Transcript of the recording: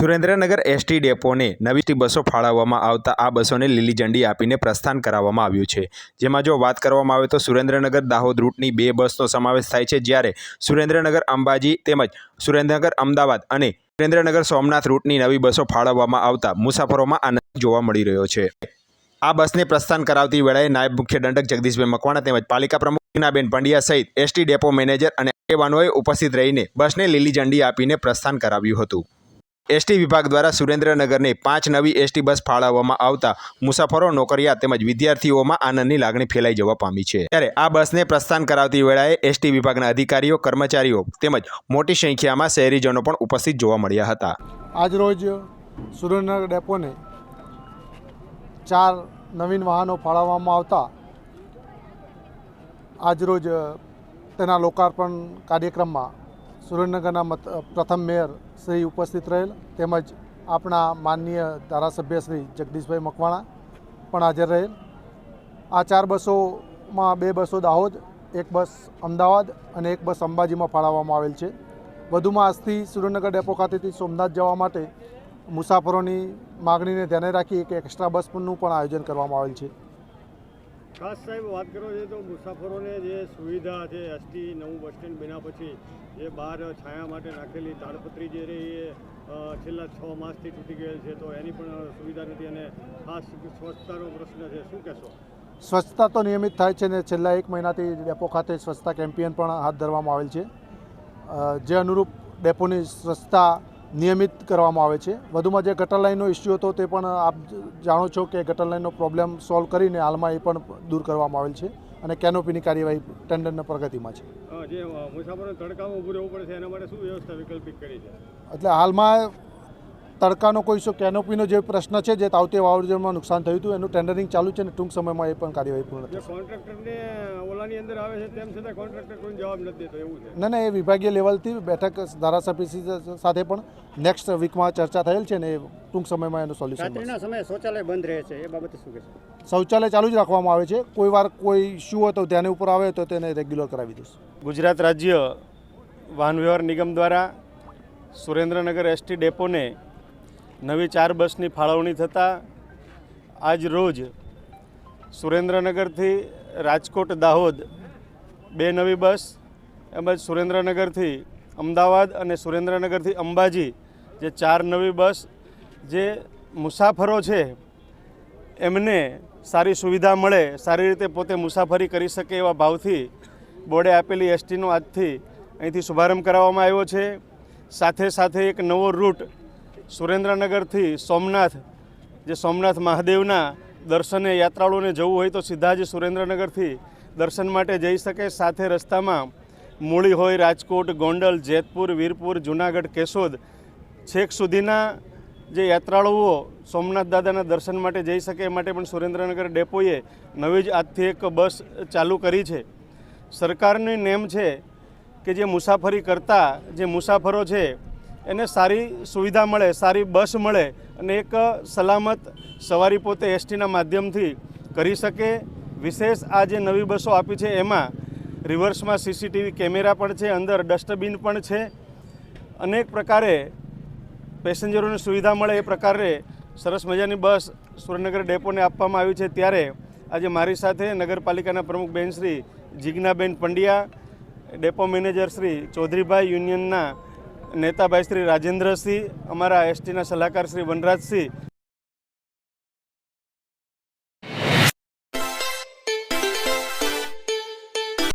Surendranagar ST ડેપોને નવી બસો ફાળવવામાં આવતા આ બસોને લીલી ઝંડી આપીને પ્રસ્થાન કરાવવામાં આવ્યું છે. જેમાં જો વાત કરવામાં આવે તો સુરેન્દ્રનગર દાહોદ રૂટની બે બસનો સમાવેશ થાય છે, જ્યારે સુરેન્દ્રનગર અંબાજી તેમજ સુરેન્દ્રનગર અમદાવાદ અને સુરેન્દ્રનગર સોમનાથ રૂટની નવી બસો ફાળવવામાં આવતા મુસાફરોમાં આનંદ જોવા મળી રહ્યો છે. આ બસને પ્રસ્થાન કરાવતી વેળાએ નાયબ મુખ્ય દંડક જગદીશભાઈ મકવાણા તેમજ પાલિકા પ્રમુખ હિનાબેન પંડ્યા સહિત એસટી ડેપો મેનેજર અને આગેવાનોએ ઉપસ્થિત રહીને બસને લીલી ઝંડી આપીને પ્રસ્થાન કરાવ્યું હતું. એસટી વિભાગ દ્વારા સુરેન્દ્રનગરને પાંચ નવી એસટી બસ ફાળવવામાં આવતા મુસાફરો નોકરિયાત તેમજ વિદ્યાર્થીઓમાં આનંદની લાગણી ફેલાઈ જવા પામી છે. ત્યારે આ બસને પ્રસ્થાન કરાવતી વેળાએ એસટી વિભાગના અધિકારીઓ, કર્મચારીઓ તેમજ મોટી સંખ્યામાં શહેરીજનો પણ ઉપસ્થિત જોવા મળ્યા હતા. આજરોજ સુરેન્દ્રનગર ડેપોને ચાર નવીન વાહનો ફાળવવામાં આવતા આજરોજ તેના લોકાર્પણ કાર્યક્રમમાં સુરેન્દ્રનગરના પ્રથમ મેયર શ્રી ઉપસ્થિત રહેલ તેમજ આપણા માનનીય ધારાસભ્ય શ્રી જગદીશભાઈ મકવાણા પણ હાજર રહેલ. આ ચાર બસોમાં બે બસો દાહોદ, એક બસ અમદાવાદ અને એક બસ અંબાજીમાં ફાળવવામાં આવેલ છે. વધુમાં આજથી સુરેન્દ્રનગર ડેપો ખાતેથી સોમનાથ જવા માટે મુસાફરોની માગણીને ધ્યાને રાખી એક એક્સ્ટ્રા બસનું પણ આયોજન કરવામાં આવેલ છે. ખાસ સાહેબ, વાત કરો છો તો મુસાફરોને જે સુવિધા છે એસટી નવું બસ સ્ટેન્ડ બન્યા પછી, જે બહાર છાયા માટે નાખેલી તાડપત્રી જે રહી એ છેલ્લા છ માસથી તૂટી ગયેલ છે, તો એની પણ સુવિધા નથી અને ખાસ સ્વચ્છતાનો પ્રશ્ન છે. શું કહેશો? સ્વચ્છતા તો નિયમિત થાય છે ને છેલ્લા એક મહિનાથી ડેપો ખાતે સ્વચ્છતા કેમ્પેન પણ હાથ ધરવામાં આવેલ છે. જે અનુરૂપ ડેપોની સ્વચ્છતા નિયમિત કરવામાં આવે છે. વધુમાં જે ગટર લાઇનનો ઇસ્યુ હતો તે પણ આપ જાણો છો કે ગટર લાઇનનો પ્રોબ્લેમ સોલ્વ કરીને હાલમાં એ પણ દૂર કરવામાં આવેલ છે અને કેનોપીની કાર્યવાહી ટેન્ડરના પ્રગતિમાં છે. જે મુસાફરોને તડકામાં ઊભું રહેવું પડે છે એના માટે શું વ્યવસ્થા વૈકલ્પિક કરી છે? એટલે હાલમાં તડકાનો કોઈ શું કેનોપીનો જે પ્રશ્ન છે જે તાવતી વાવાઝોડામાં નુકસાન થયું હતું એનું ટેન્ડરિંગ ચાલુ છે અને ટૂંક સમયમાં એ પણ કાર્યવાહી પૂર્ણ થશે. કોન્ટ્રાક્ટરને ઓલાની અંદર આવે છે તેમ છતાં કોન્ટ્રાક્ટર કોઈ જવાબ નથી દેતો એવું છે? ના ના એ વિભાગીય લેવલથી બેઠક ધારાસભ્ય સાથે પણ નેક્સ્ટ વીકમાં ચર્ચા થયેલ છે ને એ ટૂંક સમયમાં એનું સોલ્યુશન રાત્રિના સમયે શૌચાલય બંધ રહે છે એ બાબતે શું કહેશો? શૌચાલય ચાલુ જ રાખવામાં આવે છે. કોઈ વાર કોઈ ઇસ્યુ હોય તો ધ્યાન ઉપર આવે તો તેને રેગ્યુલર કરાવી દઈશું. ગુજરાત રાજ્ય વાહન વ્યવહાર નિગમ દ્વારા સુરેન્દ્રનગર એસટી ડેપોને નવી ચાર બસની ફાળવણી થતાં આજ રોજ સુરેન્દ્રનગરથી રાજકોટ દાહોદ બે નવી બસ તેમજ સુરેન્દ્રનગરથી અમદાવાદ અને સુરેન્દ્રનગરથી અંબાજી જે ચાર નવી બસ જે મુસાફરો છે, એમને સારી સુવિધા મળે, સારી રીતે પોતે મુસાફરી કરી શકે એવા ભાવથી બોર્ડે આપેલી એસટીનો આજથી અહીંથી શુભારંભ કરાવવામાં આવ્યો છે. સાથે સાથે એક નવો રૂટ સુરેન્દ્રનગરથી સોમનાથ, જે સોમનાથ મહાદેવના દર્શને યાત્રાળુઓને જવું હોય તો સીધા જ સુરેન્દ્રનગરથી દર્શન માટે જઈ શકે. સાથે રસ્તામાં મૂળી હોય રાજકોટ, ગોંડલ, જેતપુર, વીરપુર, જુનાગઢ, કેશોદ છેક સુધીના જે યાત્રાળુઓ સોમનાથ દાદાના દર્શન માટે જઈ શકે. એ માટે પણ સુરેન્દ્રનગર ડેપોએ નવી જ આજથી એક બસ ચાલુ કરી છે. સરકારની નેમ છે કે જે મુસાફરી કરતા જે મુસાફરો છે એને સારી સુવિધા મળે, સારી બસ મળે અને એક સલામત સવારી પોતે એસટીના માધ્યમથી કરી શકે. વિશેષ આ જે નવી બસો આપી છે એમાં રિવર્સમાં સીસીટીવી કેમેરા પણ છે, અંદર ડસ્ટબિન પણ છે. અનેક પ્રકારે પેસેન્જરોને સુવિધા મળે એ પ્રકારે સરસ મજાની બસ સુરેન્દ્રનગર ડેપોને આપવામાં આવી છે. ત્યારે આજે મારી સાથે નગરપાલિકાના પ્રમુખ બેન શ્રી જિજ્ઞાબેન પંડ્યા, ડેપો મેનેજર શ્રી ચૌધરીભાઈ યુનિયનના નેતાભાઈ શ્રી રાજેન્દ્રસિંહ અમારા એસટીના સલાહકાર શ્રી વનરાજસિંહ